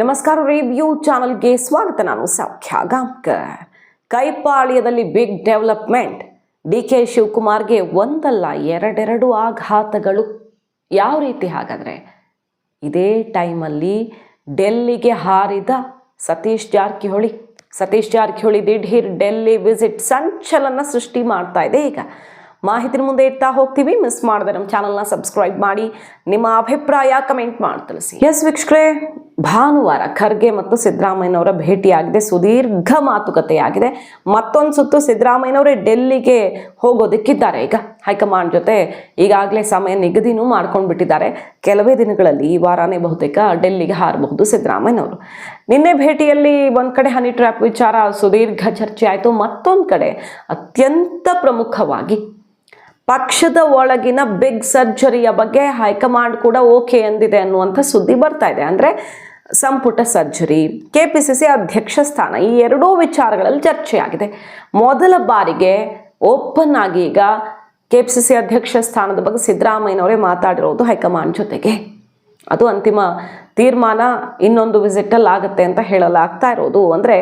ನಮಸ್ಕಾರ ರಿವ್ಯೂ ಚಾನಲ್ಗೆ ಸ್ವಾಗತ. ನಾನು ಸೌಖ್ಯ ಗಾಂಕರ್ ಕೈಪಾಳ್ಯದಲ್ಲಿ ಬಿಗ್ ಡೆವಲಪ್ಮೆಂಟ್ ಡಿ ಕೆ ಶಿವಕುಮಾರ್ಗೆ ಒಂದಲ್ಲ, ಎರಡೆರಡು ಆಘಾತಗಳು. ಯಾವ ರೀತಿ ಹಾಗಾದರೆ? ಇದೇ ಟೈಮಲ್ಲಿ ಡೆಲ್ಲಿಗೆ ಹಾರಿದ ಸತೀಶ್ ಜಾರಕಿಹೊಳಿ. ಸತೀಶ್ ಜಾರಕಿಹೊಳಿ ದಿಢೀರ್ ಡೆಲ್ಲಿ ವಿಸಿಟ್ ಸಂಚಲನ ಸೃಷ್ಟಿ ಮಾಡ್ತಾ ಇದೆ ಈಗ. ಮಾಹಿತಿನ ಮುಂದೆ ಇಡ್ತಾ ಹೋಗ್ತೀವಿ. ಮಿಸ್ ಮಾಡದೆ ನಮ್ಮ ಚಾನಲ್ನ ಸಬ್ಸ್ಕ್ರೈಬ್ ಮಾಡಿ. ನಿಮ್ಮ ಅಭಿಪ್ರಾಯ ಕಮೆಂಟ್ ಮಾಡಿ ತಿಳಿಸಿ. ಎಸ್ ವೀಕ್ಷಕರೇ, ಭಾನುವಾರ ಖರ್ಗೆ ಮತ್ತು ಸಿದ್ದರಾಮಯ್ಯನವರ ಭೇಟಿಯಾಗಿದೆ. ಸುದೀರ್ಘ ಮಾತುಕತೆಯಾಗಿದೆ. ಮತ್ತೊಂದು ಸುತ್ತು ಸಿದ್ದರಾಮಯ್ಯನವರೇ ಡೆಲ್ಲಿಗೆ ಹೋಗೋದಕ್ಕಿದ್ದಾರೆ. ಈಗ ಹೈಕಮಾಂಡ್ ಜೊತೆ ಈಗಾಗಲೇ ಸಮಯ ನಿಗದಿನೂ ಮಾಡ್ಕೊಂಡು ಬಿಟ್ಟಿದ್ದಾರೆ. ಕೆಲವೇ ದಿನಗಳಲ್ಲಿ ಈ ವಾರನೇ ಬಹುತೇಕ ಡೆಲ್ಲಿಗೆ ಹಾರಬಹುದು ಸಿದ್ದರಾಮಯ್ಯನವರು. ನಿನ್ನೆ ಭೇಟಿಯಲ್ಲಿ ಒಂದು ಕಡೆ ಹನಿ ಟ್ರ್ಯಾಪ್ ವಿಚಾರ ಸುದೀರ್ಘ ಚರ್ಚೆ ಆಯಿತು. ಮತ್ತೊಂದು ಕಡೆ ಅತ್ಯಂತ ಪ್ರಮುಖವಾಗಿ ಪಕ್ಷದ ಒಳಗಿನ ಬಿಗ್ ಸರ್ಜರಿಯ ಬಗ್ಗೆ ಹೈಕಮಾಂಡ್ ಕೂಡ ಓಕೆ ಎಂದಿದೆ ಅನ್ನುವಂಥ ಸುದ್ದಿ ಬರ್ತಾ ಇದೆ. ಅಂದರೆ ಸಂಪುಟ surgery K P C C ಅಧ್ಯಕ್ಷ ಸ್ಥಾನ ಈ ಎರಡೂ ವಿಚಾರಗಳಲ್ಲಿ ಚರ್ಚೆಯಾಗಿದೆ. ಮೊದಲ ಬಾರಿಗೆ ಓಪನ್ ಆಗಿ ಈಗ ಕೆ ಪಿ ಸಿ ಸಿ ಅಧ್ಯಕ್ಷ ಸ್ಥಾನದ ಬಗ್ಗೆ ಸಿದ್ದರಾಮಯ್ಯನವರೇ ಮಾತಾಡಿರೋದು ಹೈಕಮಾಂಡ್ ಜೊತೆಗೆ. ಅದು ಅಂತಿಮ ತೀರ್ಮಾನ, ಇನ್ನೊಂದು ವಿಸಿಟಲ್ಲಿ ಆಗುತ್ತೆ ಅಂತ ಹೇಳಲಾಗ್ತಾ ಇರೋದು. ಅಂದರೆ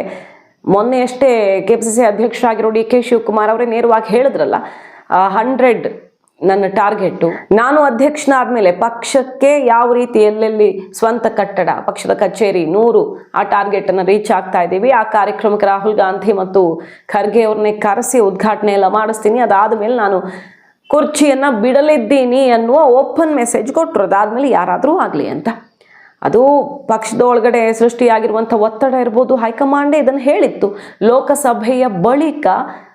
ಮೊನ್ನೆಯಷ್ಟೇ ಕೆ ಪಿ ಸಿ ಸಿ ಅಧ್ಯಕ್ಷರಾಗಿರೋ ಡಿ ಕೆ ಶಿವಕುಮಾರ್ ಅವರೇ ನೇರವಾಗಿ ಹೇಳಿದ್ರಲ್ಲ ಹಂಡ್ರೆಡ್ ನನ್ನ ಟಾರ್ಗೆಟು ನಾನು ಅಧ್ಯಕ್ಷನಾದ್ಮೇಲೆ ಪಕ್ಷಕ್ಕೆ ಯಾವ ರೀತಿ ಎಲ್ಲೆಲ್ಲಿ ಸ್ವಂತ ಕಟ್ಟಡ, ಪಕ್ಷದ ಕಚೇರಿ, ನೂರು ಆ ಟಾರ್ಗೆಟನ್ನು ರೀಚ್ ಆಗ್ತಾ ಇದ್ದೀವಿ. ಆ ಕಾರ್ಯಕ್ರಮಕ್ಕೆ ರಾಹುಲ್ ಗಾಂಧಿ ಮತ್ತು ಖರ್ಗೆ ಅವ್ರನ್ನೇ ಕರೆಸಿ ಉದ್ಘಾಟನೆ ಎಲ್ಲ ಮಾಡಿಸ್ತೀನಿ. ಅದಾದ ಮೇಲೆ ನಾನು ಕುರ್ಚಿಯನ್ನು ಬಿಡಲಿದ್ದೀನಿ ಅನ್ನುವ ಓಪನ್ ಮೆಸೇಜ್ ಕೊಟ್ಟರು ಅದಾದಮೇಲೆ ಯಾರಾದರೂ ಆಗಲಿ ಅಂತ. ಅದು ಪಕ್ಷದ ಒಳಗಡೆ ಸೃಷ್ಟಿಯಾಗಿರುವಂಥ ಒತ್ತಡ ಇರ್ಬೋದು, ಹೈಕಮಾಂಡೇ ಇದನ್ನು ಹೇಳಿತ್ತು. ಲೋಕಸಭೆಯ ಬಳಿಕ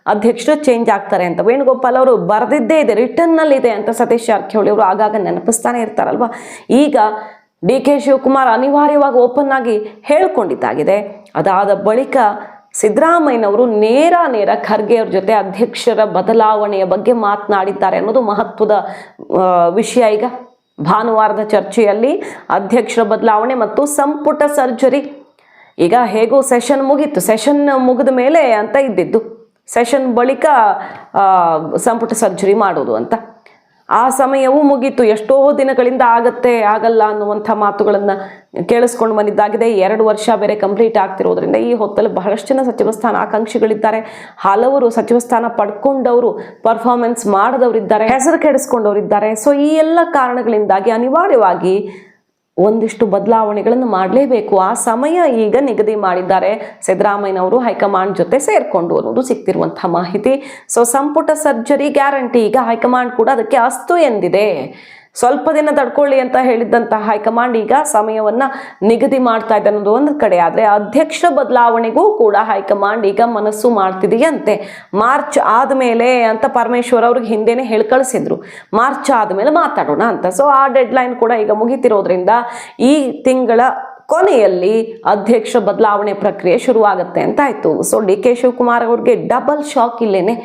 ಅಧ್ಯಕ್ಷರು ಚೇಂಜ್ ಆಗ್ತಾರೆ ಅಂತ. ವೇಣುಗೋಪಾಲ್ ಅವರು ಬರೆದಿದ್ದೇ ಇದೆ ರಿಟರ್ನಲ್ಲಿ ಇದೆ ಅಂತ ಸತೀಶ್ ಜಾರಕಿಹೊಳಿ ಅವರು ಆಗಾಗ ನೆನಪಿಸ್ತಾನೆ ಇರ್ತಾರಲ್ವ? ಈಗ ಡಿ ಕೆ ಶಿವಕುಮಾರ್ ಅನಿವಾರ್ಯವಾಗಿ ಓಪನ್ ಆಗಿ ಹೇಳ್ಕೊಂಡಿದ್ದಾಗಿದೆ. ಅದಾದ ಬಳಿಕ ಸಿದ್ದರಾಮಯ್ಯನವರು ನೇರ ನೇರ ಖರ್ಗೆ ಅವ್ರ ಜೊತೆ ಅಧ್ಯಕ್ಷರ ಬದಲಾವಣೆಯ ಬಗ್ಗೆ ಮಾತನಾಡಿದ್ದಾರೆ ಅನ್ನೋದು ಮಹತ್ವದ ವಿಷಯ ಈಗ. ಭಾನುವಾರದ ಚರ್ಚೆಯಲ್ಲಿ ಅಧ್ಯಕ್ಷರ ಬದಲಾವಣೆ ಮತ್ತು ಸಂಪುಟ ಸರ್ಜರಿ. ಈಗ ಹೇಗೋ ಸೆಷನ್ ಮುಗೀತು. ಸೆಷನ್ ಮುಗಿದ ಮೇಲೆ ಅಂತ ಇದ್ದಿದ್ದು. ಸೆಷನ್ ಬಳಿಕ ಸಂಪುಟ ಸರ್ಜರಿ ಮಾಡೋದು ಅಂತ. ಆ ಸಮಯವೂ ಮುಗೀತು. ಎಷ್ಟೋ ದಿನಗಳಿಂದ ಆಗತ್ತೆ, ಆಗಲ್ಲ ಅನ್ನುವಂಥ ಮಾತುಗಳನ್ನು ಕೇಳಿಸ್ಕೊಂಡು ಬಂದಿದ್ದಾಗಿದೆ. ಎರಡು ವರ್ಷ ಬೇರೆ ಕಂಪ್ಲೀಟ್ ಆಗ್ತಿರೋದ್ರಿಂದ ಈ ಹೊತ್ತಲ್ಲಿ ಬಹಳಷ್ಟು ಜನ ಸಚಿವ ಸ್ಥಾನ ಆಕಾಂಕ್ಷಿಗಳಿದ್ದಾರೆ. ಹಲವರು ಸಚಿವ ಸ್ಥಾನ ಪಡ್ಕೊಂಡವರು ಪರ್ಫಾರ್ಮೆನ್ಸ್ ಮಾಡಿದವರಿದ್ದಾರೆ, ಹೆಸರು ಕೆಡಿಸ್ಕೊಂಡವರಿದ್ದಾರೆ. ಸೊ ಈ ಎಲ್ಲ ಕಾರಣಗಳಿಂದಾಗಿ ಅನಿವಾರ್ಯವಾಗಿ ಒಂದಿಷ್ಟು ಬದಲಾವಣೆಗಳನ್ನು ಮಾಡಲೇಬೇಕು. ಆ ಸಮಯ ಈಗ ನಿಗದಿ ಮಾಡಿದ್ದಾರೆ. ಸಿದ್ದರಾಮಯ್ಯನವರು ಹೈಕಮಾಂಡ್ ಜೊತೆ ಸೇರಿಕೊಂಡು ಅನ್ನೋದು ಸಿಗ್ತಿರುವಂಥ ಮಾಹಿತಿ. ಸೊ ಸಂಪುಟ ಸರ್ಜರಿ ಗ್ಯಾರಂಟಿ ಈಗ ಹೈಕಮಾಂಡ್ ಕೂಡ ಅದಕ್ಕೆ ಅಸ್ತು ಎಂದಿದೆ. ಸ್ವಲ್ಪ ದಿನ ತಡ್ಕೊಳ್ಳಿ ಅಂತ ಹೇಳಿದ್ದಂತಹ ಹೈಕಮಾಂಡ್ ಈಗ ಸಮಯವನ್ನ ನಿಗದಿ ಮಾಡ್ತಾ ಇದೆ ಅನ್ನೋದು ಒಂದು ಕಡೆ. ಆದರೆ ಅಧ್ಯಕ್ಷ ಬದಲಾವಣೆಗೂ ಕೂಡ ಹೈಕಮಾಂಡ್ ಈಗ ಮನಸ್ಸು ಮಾಡ್ತಿದೆಯಂತೆ. ಮಾರ್ಚ್ ಆದಮೇಲೆ ಅಂತ ಪರಮೇಶ್ವರ್ ಅವ್ರಿಗೆ ಹಿಂದೆನೆ ಹೇಳಿ ಕಳಿಸಿದ್ರು ಮಾರ್ಚ್ ಆದಮೇಲೆ ಮಾತಾಡೋಣ ಅಂತ. ಸೊ ಆ ಡೆಡ್ಲೈನ್ ಕೂಡ ಈಗ ಮುಗಿತಿರೋದ್ರಿಂದ ಈ ತಿಂಗಳ ಕೊನೆಯಲ್ಲಿ ಅಧ್ಯಕ್ಷ ಬದಲಾವಣೆ ಪ್ರಕ್ರಿಯೆ ಶುರುವಾಗುತ್ತೆ ಅಂತ ಆಯ್ತು. ಸೊ ಡಿ ಕೆ ಶಿವಕುಮಾರ್ ಅವ್ರಿಗೆ ಡಬಲ್ ಶಾಕ್ ಇಲ್ಲೇನೆ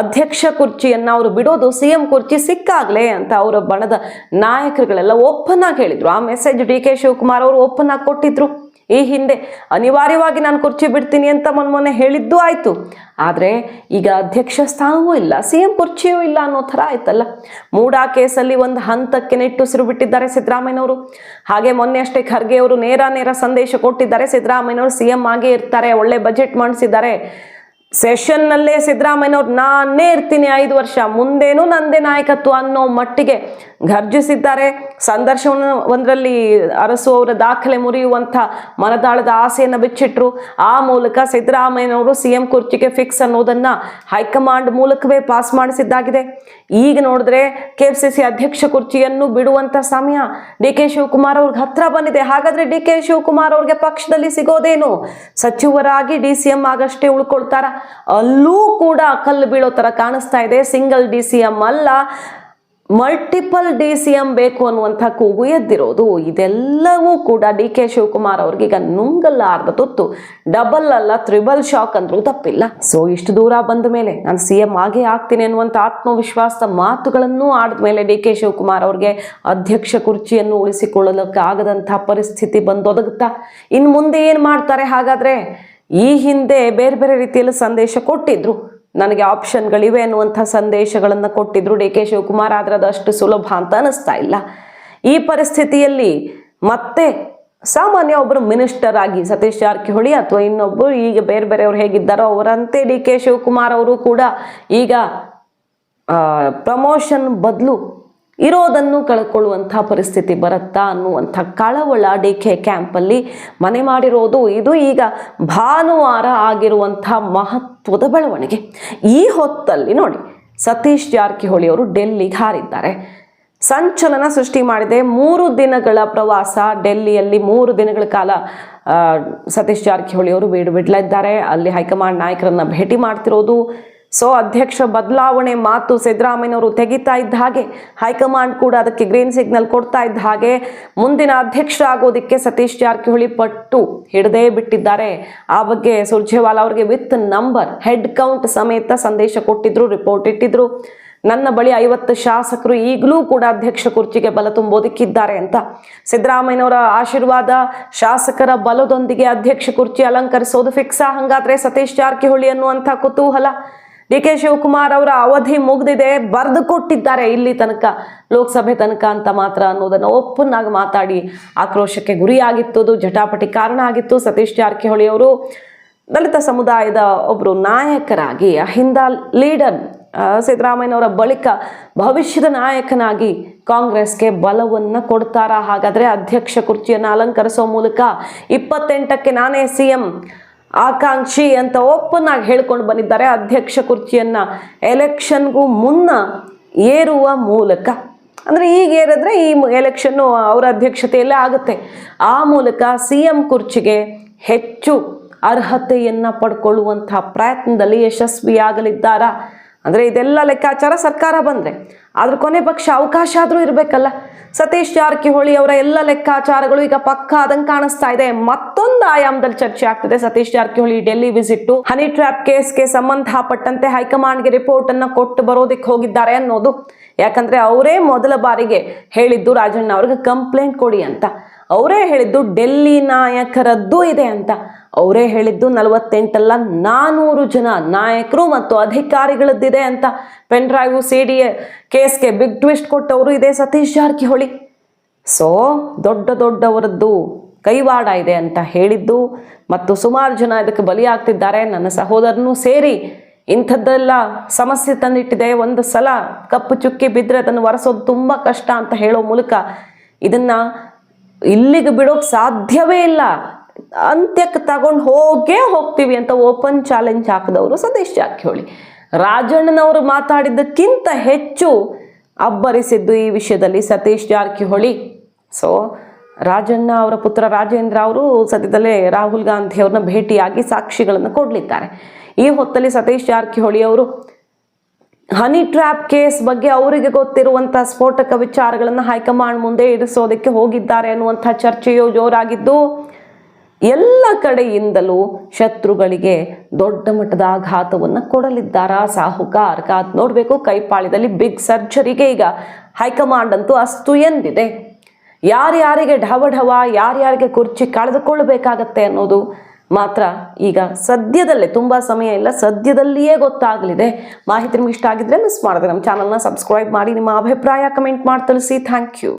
ಅಧ್ಯಕ್ಷ ಕುರ್ಚಿಯನ್ನು ಅವರು ಬಿಡೋದು ಸಿ ಎಂ ಕುರ್ಚಿ ಸಿಕ್ಕಾಗಲೇ ಅಂತ ಅವರ ಬಣದ ನಾಯಕರುಗಳೆಲ್ಲ ಓಪನ್ ಆಗಿ ಹೇಳಿದರು. ಆ ಮೆಸೇಜ್ ಡಿ ಕೆ ಶಿವಕುಮಾರ್ ಅವರು ಓಪನ್ ಆಗಿ ಕೊಟ್ಟಿದ್ರು. ಈ ಹಿಂದೆ ಅನಿವಾರ್ಯವಾಗಿ ನಾನು ಕುರ್ಚಿ ಬಿಡ್ತೀನಿ ಅಂತ ಮೊನ್ನೆ ಹೇಳಿದ್ದು ಆಯಿತು. ಆದರೆ ಈಗ ಅಧ್ಯಕ್ಷ ಸ್ಥಾನವೂ ಇಲ್ಲ ಸಿ ಎಂ ಕುರ್ಚಿಯೂ ಇಲ್ಲ ಅನ್ನೋ ಥರ ಆಯ್ತಲ್ಲ. ಮೂಡಾ ಕೇಸಲ್ಲಿ ಒಂದು ಹಂತಕ್ಕೆ ನೆಟ್ಟುಸಿರು ಬಿಟ್ಟಿದ್ದಾರೆ ಸಿದ್ದರಾಮಯ್ಯನವರು. ಹಾಗೆ ಮೊನ್ನೆ ಅಷ್ಟೇ ಖರ್ಗೆ ಅವರು ನೇರ ನೇರ ಸಂದೇಶ ಕೊಟ್ಟಿದ್ದಾರೆ. ಸಿದ್ದರಾಮಯ್ಯನವರು ಸಿ ಎಂ ಆಗೇ ಇರ್ತಾರೆ, ಒಳ್ಳೆ ಬಜೆಟ್ ಮಂಡಿಸಿದ್ದಾರೆ. ಸೆಷನ್ನಲ್ಲೇ ಸಿದ್ದರಾಮಯ್ಯನವ್ರು, ನಾನೇ ಇರ್ತೀನಿ ಐದು ವರ್ಷ, ಮುಂದೇನು ನಂದೇ ನಾಯಕತ್ವ ಅನ್ನೋ ಮಟ್ಟಿಗೆ ಘರ್ಜಿಸಿದ್ದಾರೆ. ಸಂದರ್ಶನ ಒಂದರಲ್ಲಿ ಅರಸು ಅವರ ದಾಖಲೆ ಮುರಿಯುವಂಥ ಮನದಾಳದ ಆಸೆಯನ್ನು ಬಿಚ್ಚಿಟ್ರು. ಆ ಮೂಲಕ ಸಿದ್ದರಾಮಯ್ಯನವರು ಸಿ ಎಂ ಕುರ್ಚಿಗೆ ಫಿಕ್ಸ್ ಅನ್ನೋದನ್ನು ಹೈಕಮಾಂಡ್ ಮೂಲಕವೇ ಪಾಸ್ ಮಾಡಿಸಿದ್ದಾಗಿದೆ. ಈಗ ನೋಡಿದ್ರೆ ಕೆ ಸಿ ಸಿ ಅಧ್ಯಕ್ಷ ಕುರ್ಚಿಯನ್ನು ಬಿಡುವಂಥ ಸಮಯ ಡಿ ಕೆ ಶಿವಕುಮಾರ್ ಅವ್ರಿಗೆ ಹತ್ರ ಬಂದಿದೆ. ಹಾಗಾದರೆ ಡಿ ಕೆ ಶಿವಕುಮಾರ್ ಅವ್ರಿಗೆ ಪಕ್ಷದಲ್ಲಿ ಸಿಗೋದೇನು? ಸಚಿವರಾಗಿ ಡಿ ಸಿ ಎಂ ಆಗಷ್ಟೇ ಉಳ್ಕೊಳ್ತಾರ? ಅಲ್ಲೂ ಕೂಡ ಕಲ್ಲು ಬೀಳೋ ಥರ ಕಾಣಿಸ್ತಾ ಇದೆ. ಸಿಂಗಲ್ ಡಿ ಸಿ ಎಂ ಅಲ್ಲ, ಮಲ್ಟಿಪಲ್ ಡಿ ಸಿ ಎಂ ಬೇಕು ಅನ್ನುವಂಥ ಕೂಗು ಎದ್ದಿರೋದು. ಇದೆಲ್ಲವೂ ಕೂಡ ಡಿ ಕೆ ಶಿವಕುಮಾರ್ ಅವ್ರಿಗೆ ಈಗ ಅರ್ಧ ತುತ್ತು. ಡಬಲ್ ಅಲ್ಲ, ತ್ರಿಬಲ್ ಶಾಕ್ ಅಂದ್ರೂ ತಪ್ಪಿಲ್ಲ. ಸೊ ಇಷ್ಟು ದೂರ ಬಂದ ಮೇಲೆ ನಾನು ಸಿ ಎಂ ಆಗೇ ಆಗ್ತೀನಿ ಅನ್ನುವಂಥ ಆತ್ಮವಿಶ್ವಾಸದ ಮಾತುಗಳನ್ನು ಆಡಿದ ಮೇಲೆ ಡಿ ಕೆ ಶಿವಕುಮಾರ್ ಅವ್ರಿಗೆ ಅಧ್ಯಕ್ಷ ಕುರ್ಚಿಯನ್ನು ಉಳಿಸಿಕೊಳ್ಳಲಿಕ್ಕೆ ಆಗದಂಥ ಪರಿಸ್ಥಿತಿ ಬಂದೊದಗುತ್ತಾ. ಇನ್ನು ಮುಂದೆ ಏನು ಮಾಡ್ತಾರೆ? ಹಾಗಾದ್ರೆ ಈ ಹಿಂದೆ ಬೇರೆ ಬೇರೆ ರೀತಿಯಲ್ಲಿ ಸಂದೇಶ ಕೊಟ್ಟಿದ್ರು. ನನಗೆ ಆಪ್ಷನ್ಗಳಿವೆ ಅನ್ನುವಂಥ ಸಂದೇಶಗಳನ್ನು ಕೊಟ್ಟಿದ್ರು. ಡಿ ಕೆ ಶಿವಕುಮಾರ್ ಆದ್ರೆ ಅದು ಅಷ್ಟು ಸುಲಭ ಅಂತ ಅನಿಸ್ತಾ ಇಲ್ಲ. ಈ ಪರಿಸ್ಥಿತಿಯಲ್ಲಿ ಮತ್ತೆ ಸಾಮಾನ್ಯ ಒಬ್ಬರು ಮಿನಿಸ್ಟರ್ ಆಗಿ ಸತೀಶ್ ಜಾರಕಿಹೊಳಿ ಅಥವಾ ಇನ್ನೊಬ್ಬರು ಈಗ ಬೇರೆ ಬೇರೆಯವರು ಹೇಗಿದ್ದಾರೋ ಅವರಂತೆ ಡಿ ಕೆ ಶಿವಕುಮಾರ್ ಅವರು ಕೂಡ ಈಗ ಪ್ರಮೋಷನ್ ಬದಲು ಇರೋದನ್ನು ಕಳ್ಕೊಳ್ಳುವಂಥ ಪರಿಸ್ಥಿತಿ ಬರುತ್ತಾ ಅನ್ನುವಂಥ ಕಳವಳ ಡಿ ಕೆ ಕ್ಯಾಂಪಲ್ಲಿ ಮನೆ ಮಾಡಿರೋದು. ಇದು ಈಗ ಭಾನುವಾರ ಆಗಿರುವಂಥ ಮಹತ್ವದ ಬೆಳವಣಿಗೆ. ಈ ಹೊತ್ತಲ್ಲಿ ನೋಡಿ, ಸತೀಶ್ ಜಾರಕಿಹೊಳಿ ಅವರು ಡೆಲ್ಲಿಗೆ ಹಾರಿದ್ದಾರೆ. ಸಂಚಲನ ಸೃಷ್ಟಿ ಮಾಡಿದೆ. ಮೂರು ದಿನಗಳ ಪ್ರವಾಸ ಡೆಲ್ಲಿಯಲ್ಲಿ ಮೂರು ದಿನಗಳ ಕಾಲ ಸತೀಶ್ ಜಾರಕಿಹೊಳಿ ಅವರು ಬೀಡು ಬಿಡ್ಲಿದ್ದಾರೆ. ಅಲ್ಲಿ ಹೈಕಮಾಂಡ್ ನಾಯಕರನ್ನ ಭೇಟಿ ಮಾಡ್ತಿರೋದು. ಸೊ ಅಧ್ಯಕ್ಷ ಬದಲಾವಣೆ ಮಾತು ಸಿದ್ದರಾಮಯ್ಯನವರು ತೆಗಿತಾ ಇದ್ದ ಹಾಗೆ ಹೈಕಮಾಂಡ್ ಕೂಡ ಅದಕ್ಕೆ ಗ್ರೀನ್ ಸಿಗ್ನಲ್ ಕೊಡ್ತಾ ಇದ್ದ ಹಾಗೆ ಮುಂದಿನ ಅಧ್ಯಕ್ಷ ಆಗೋದಕ್ಕೆ ಸತೀಶ್ ಜಾರಕಿಹೊಳಿ ಪಟ್ಟು ಹಿಡದೇ ಬಿಟ್ಟಿದ್ದಾರೆ ಆ ಬಗ್ಗೆ ಸುರ್ಜೇವಾಲಾ ಅವರಿಗೆ ವಿತ್ ನಂಬರ್ ಹೆಡ್ ಕೌಂಟ್ ಸಮೇತ ಸಂದೇಶ ಕೊಟ್ಟಿದ್ರು ರಿಪೋರ್ಟ್ ಇಟ್ಟಿದ್ರು ನನ್ನ ಬಳಿ ಐವತ್ತು ಶಾಸಕರು ಈಗಲೂ ಕೂಡ ಅಧ್ಯಕ್ಷ ಕುರ್ಚಿಗೆ ಬಲ ತುಂಬೋದಿಕ್ಕಿದ್ದಾರೆ ಅಂತ ಸಿದ್ದರಾಮಯ್ಯನವರ ಆಶೀರ್ವಾದ ಶಾಸಕರ ಬಲದೊಂದಿಗೆ ಅಧ್ಯಕ್ಷ ಕುರ್ಚಿ ಅಲಂಕರಿಸೋದು ಫಿಕ್ಸಾ ಹಂಗಾದ್ರೆ ಸತೀಶ್ ಜಾರಕಿಹೊಳಿ ಅನ್ನುವಂಥ ಕುತೂಹಲ ಡಿ ಕೆ ಶಿವಕುಮಾರ್ ಅವರ ಅವಧಿ ಮುಗ್ದಿದೆ, ಬರೆದು ಕೊಟ್ಟಿದ್ದಾರೆ. ಇಲ್ಲಿ ತನಕ, ಲೋಕಸಭೆ ತನಕ ಅಂತ ಮಾತ್ರ ಅನ್ನೋದನ್ನು ಓಪನ್ ಆಗಿ ಮಾತಾಡಿ ಆಕ್ರೋಶಕ್ಕೆ ಗುರಿಯಾಗಿತ್ತು. ಜಟಾಪಟಿ ಕಾರಣ ಆಗಿತ್ತು. ಸತೀಶ್ ಜಾರಕಿಹೊಳಿ ಅವರು ದಲಿತ ಸಮುದಾಯದ ಒಬ್ಬರು ನಾಯಕರಾಗಿ, ಅಹಿಂದ ಲೀಡರ್ ಸಿದ್ದರಾಮಯ್ಯನವರ ಬಳಿಕ ಭವಿಷ್ಯದ ನಾಯಕನಾಗಿ ಕಾಂಗ್ರೆಸ್ಗೆ ಬಲವನ್ನು ಕೊಡ್ತಾರಾ? ಹಾಗಾದ್ರೆ ಅಧ್ಯಕ್ಷ ಕುರ್ಚಿಯನ್ನು ಅಲಂಕರಿಸೋ ಮೂಲಕ ಇಪ್ಪತ್ತೆಂಟಕ್ಕೆ ನಾನೇ ಸಿ ಎಂ ಆಕಾಂಕ್ಷಿ ಅಂತ ಓಪನ್ ಆಗಿ ಹೇಳ್ಕೊಂಡು ಬಂದಿದ್ದಾರೆ. ಅಧ್ಯಕ್ಷ ಕುರ್ಚಿಯನ್ನ ಎಲೆಕ್ಷನ್ಗೂ ಮುನ್ನ ಏರುವ ಮೂಲಕ. ಅಂದರೆ ಈಗ ಏರಿದ್ರೆ ಈ ಎಲೆಕ್ಷನ್ನು ಅವರ ಅಧ್ಯಕ್ಷತೆಯಲ್ಲೇ ಆಗುತ್ತೆ. ಆ ಮೂಲಕ ಸಿ ಎಂ ಕುರ್ಚಿಗೆ ಹೆಚ್ಚು ಅರ್ಹತೆಯನ್ನು ಪಡ್ಕೊಳ್ಳುವಂಥ ಪ್ರಯತ್ನದಲ್ಲಿ ಯಶಸ್ವಿಯಾಗಲಿದ್ದಾರಾ? ಅಂದರೆ ಇದೆಲ್ಲ ಲೆಕ್ಕಾಚಾರ ಸರ್ಕಾರ ಬಂದರೆ. ಆದ್ರೆ ಕೊನೆ ಪಕ್ಷ ಅವಕಾಶ ಆದರೂ ಇರಬೇಕಲ್ಲ. ಸತೀಶ್ ಜಾರಕಿಹೊಳಿ ಅವರ ಎಲ್ಲ ಲೆಕ್ಕಾಚಾರಗಳು ಈಗ ಪಕ್ಕ ಆದಂಗೆ ಕಾಣಿಸ್ತಾ ಇದೆ. ಮತ್ತೊಂದು ಆಯಾಮದಲ್ಲಿ ಚರ್ಚೆ ಆಗ್ತಿದೆ. Satish Jarkiholi Delhi visit. Honey trap ಕೇಸ್ಗೆ ಸಂಬಂಧಪಟ್ಟಂತೆ ಹೈಕಮಾಂಡ್ಗೆ ರಿಪೋರ್ಟ್ ಅನ್ನ ಕೊಟ್ಟು ಬರೋದಕ್ಕೆ ಹೋಗಿದ್ದಾರೆ ಅನ್ನೋದು. ಯಾಕಂದ್ರೆ ಅವರೇ ಮೊದಲ ಬಾರಿಗೆ ಹೇಳಿದ್ದು ರಾಜಣ್ಣ ಅವ್ರಿಗೆ ಕಂಪ್ಲೇಂಟ್ ಕೊಡಿ ಅಂತ. ಅವರೇ ಹೇಳಿದ್ದು ಡೆಲ್ಲಿ ನಾಯಕರದ್ದು ಇದೆ ಅಂತ. ಅವರೇ ಹೇಳಿದ್ದು ನಲವತ್ತೆಂಟಲ್ಲ ನಾನೂರು ಜನ ನಾಯಕರು ಮತ್ತು ಅಧಿಕಾರಿಗಳದ್ದಿದೆ ಅಂತ. ಪೆನ್ ಡ್ರೈವ್ ಸಿ ಡಿ ಕೇಸ್ಗೆ ಬಿಗ್ ಟ್ವಿಸ್ಟ್ ಕೊಟ್ಟವರು ಇದೆ ಸತೀಶ್ ಜಾರಕಿಹೊಳಿ. ಸೊ, ದೊಡ್ಡ ದೊಡ್ಡವರದ್ದು ಕೈವಾಡ ಇದೆ ಅಂತ ಹೇಳಿದ್ದು ಮತ್ತು ಸುಮಾರು ಜನ ಇದಕ್ಕೆ ಬಲಿಯಾಗ್ತಿದ್ದಾರೆ. ನನ್ನ ಸಹೋದರನೂ ಸೇರಿ ಇಂಥದ್ದೆಲ್ಲ ಸಮಸ್ಯೆ ತಂದಿಟ್ಟಿದೆ. ಒಂದು ಸಲ ಕಪ್ಪು ಚುಕ್ಕಿ ಬಿದ್ದರೆ ಅದನ್ನು ಒರೆಸೋದು ತುಂಬ ಕಷ್ಟ ಅಂತ ಹೇಳೋ ಮೂಲಕ ಇದನ್ನ ಇಲ್ಲಿಗೆ ಬಿಡೋಕೆ ಸಾಧ್ಯವೇ ಇಲ್ಲ. ಅಂತ್ಯಕ್ಕೆ ತಗೊಂಡು ಹೋಗೇ ಹೋಗ್ತೀವಿ ಅಂತ ಓಪನ್ ಚಾಲೆಂಜ್ ಹಾಕಿದವರು ಸತೀಶ್ ಜಾರಕಿಹೊಳಿ. ರಾಜಣ್ಣನವರು ಮಾತಾಡಿದ್ದಕ್ಕಿಂತ ಹೆಚ್ಚು ಅಬ್ಬರಿಸಿದ್ದು ಈ ವಿಷಯದಲ್ಲಿ ಸತೀಶ್ ಜಾರಕಿಹೊಳಿ. ಸೊ ರಾಜಣ್ಣ ಅವರ ಪುತ್ರ ರಾಜೇಂದ್ರ ಅವರು ಸದ್ಯದಲ್ಲೇ ರಾಹುಲ್ ಗಾಂಧಿ ಅವ್ರನ್ನ ಭೇಟಿಯಾಗಿ ಸಾಕ್ಷಿಗಳನ್ನು ಕೊಡಲಿದ್ದಾರೆ. ಈ ಹೊತ್ತಲ್ಲಿ ಸತೀಶ್ ಜಾರಕಿಹೊಳಿ ಅವರು ಹನಿ ಟ್ರ್ಯಾಪ್ ಕೇಸ್ ಬಗ್ಗೆ ಅವರಿಗೆ ಗೊತ್ತಿರುವಂಥ ಸ್ಫೋಟಕ ವಿಚಾರಗಳನ್ನು ಹೈಕಮಾಂಡ್ ಮುಂದೆ ಇರಿಸೋದಕ್ಕೆ ಹೋಗಿದ್ದಾರೆ ಅನ್ನುವಂಥ ಚರ್ಚೆಯು ಜೋರಾಗಿದ್ದು, ಎಲ್ಲ ಕಡೆಯಿಂದಲೂ ಶತ್ರುಗಳಿಗೆ ದೊಡ್ಡ ಮಟ್ಟದ ಆಘಾತವನ್ನು ಕೊಡಲಿದ್ದಾರಾ? ಸಾಹುಕಾರ್ ಕಾತ್ ನೋಡಬೇಕು, ಕೈಪಾಳಿದಲ್ಲಿ ಬಿಗ್ ಸರ್ಜರಿಗೆ ಈಗ ಹೈಕಮಾಂಡ್ ಅಂತೂ ಅಸ್ತು ಎಂದಿದೆ. ಯಾರ್ಯಾರಿಗೆ ಢವ ಢವ ಯಾರ್ಯಾರಿಗೆ ಕುರ್ಚಿ ಕಳೆದುಕೊಳ್ಳಬೇಕಾಗತ್ತೆ ಅನ್ನೋದು ಮಾತ್ರ ಈಗ ಸದ್ಯದಲ್ಲೇ, ತುಂಬ ಸಮಯ ಇಲ್ಲ, ಸದ್ಯದಲ್ಲಿಯೇ ಗೊತ್ತಾಗಲಿದೆ. ಮಾಹಿತಿ ನಿಮ್ಗೆ ಇಷ್ಟ ಆಗಿದ್ರೆ ಮಿಸ್ ಮಾಡಿದೆ ನಮ್ಮ ಚಾನಲ್ನ ಸಬ್ಸ್ಕ್ರೈಬ್ ಮಾಡಿ, ನಿಮ್ಮ ಅಭಿಪ್ರಾಯ ಕಮೆಂಟ್ ಮಾಡಿ, ತಿಳಿಸಿ. Thank you